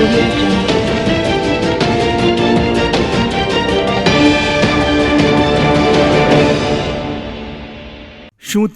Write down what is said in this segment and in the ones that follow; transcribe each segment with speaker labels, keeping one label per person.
Speaker 1: શું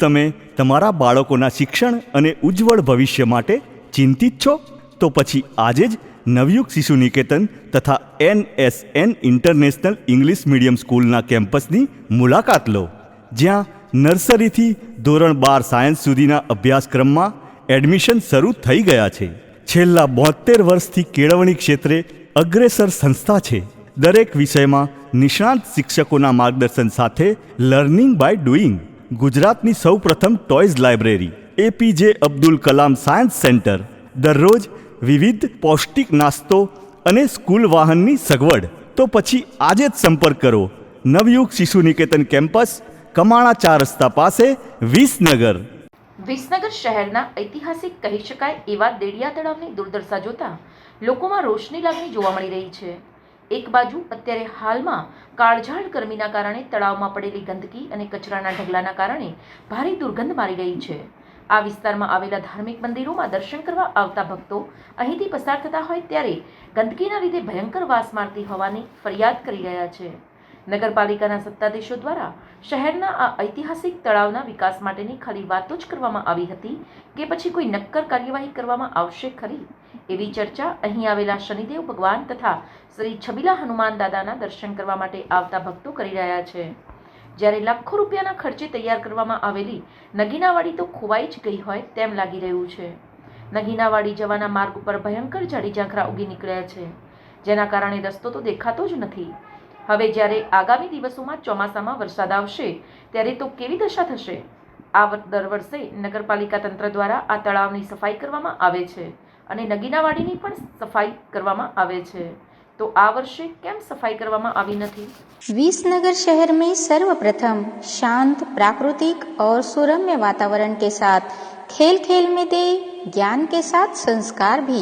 Speaker 1: તમે તમારા બાળકોના શિક્ષણ અને ઉજ્જવળ ભવિષ્ય માટે ચિંતિત છો? તો પછી આજે જ નવયુગ શિશુ નિકેતન તથા N S N international English medium સ્કૂલના કેમ્પસની મુલાકાત લો, જ્યાં નર્સરીથી ધોરણ બાર સાયન્સ સુધીના અભ્યાસક્રમમાં એડમિશન શરૂ થઈ ગયા છે. છેલ્લા બોતેર વર્ષથી કેળવણી ક્ષેત્રે અગ્રેસર સંસ્થા છે. દરેક વિષયમાં નિષ્ણાંત શિક્ષકોના માર્ગદર્શન સાથે લર્નિંગ બાય ડુઈંગ. ગુજરાતની સૌપ્રથમ toys library, APJ Abdul Kalam science center. દરરોજ વિવિધ પૌષ્ટિક નાસ્તો અને સ્કૂલ વાહનની સગવડ. તો પછી આજે જ સંપર્ક કરો. નવયુગ શિશુ નિકેતન કેમ્પસ, કમાણા ચાર રસ્તા પાસે, વિસનગર.
Speaker 2: વિસનગર શહેરના ઐતિહાસિક કહી શકાય એવા દેડિયા તળાવની દુર્દશા જોતા લોકોમાં રોષની લાગણી જોવા મળી રહી છે. એક બાજુ અત્યારે હાલમાં કાળઝાળ ગરમીના કારણે તળાવમાં પડેલી ગંદકી અને કચરાના ઢગલાના કારણે ભારે દુર્ગંધ મારી રહી છે. આ વિસ્તારમાં આવેલા ધાર્મિક મંદિરોમાં દર્શન કરવા આવતા ભક્તો અહીંથી પસાર થતા હોય ત્યારે ગંદકીના લીધે ભયંકર વાસ મારતી હોવાની ફરિયાદ કરી રહ્યા છે. નગરપાલિકાના સત્તાધીશો દ્વારા શહેરના આ ઐતિહાસિક તળાવના વિકાસ માટેની ખાલી વાતો જ કરવામાં આવી હતી કે પછી કોઈ નક્કર કાર્યવાહી કરવામાં આવશે ખરી? એવી ચર્ચા અહીં આવેલા શનિદેવ ભગવાન તથા શ્રી છબીલા હનુમાન દાદાના દર્શન કરવા માટે આવતા ભક્તો કરી રહ્યા છે. જ્યારે લાખો રૂપિયાના ખર્ચે તૈયાર કરવામાં આવેલી નગીનાવાડી તો ખોવાઈ જ ગઈ હોય તેમ લાગી રહ્યું છે. નગીનાવાડી જવાના માર્ગ ઉપર ભયંકર જાડી ઝાંખરા ઉગી નીકળ્યા છે. જેના કારણે રસ્તો તો દેખાતો જ નથી. હવે જ્યારે આગામી દિવસોમાં ચોમાસામાં વરસાદ આવશે ત્યારે તો કેવી દશા થશે આ વર- દર વર્ષે નગરપાલિકા તંત્ર દ્વારા આ તળાવની સફાઈ કરવામાં આવે છે અને નગીનાવાડીની પણ સફાઈ કરવામાં આવે છે તો આ વર્ષે કેમ સફાઈ કરવામાં આવી નથી
Speaker 3: विसनगर शहर में सर्वप्रथम शांत प्राकृतिक और सुरम्य वातावरण के साथ खेल खेल में दे ज्ञान के साथ संस्कार भी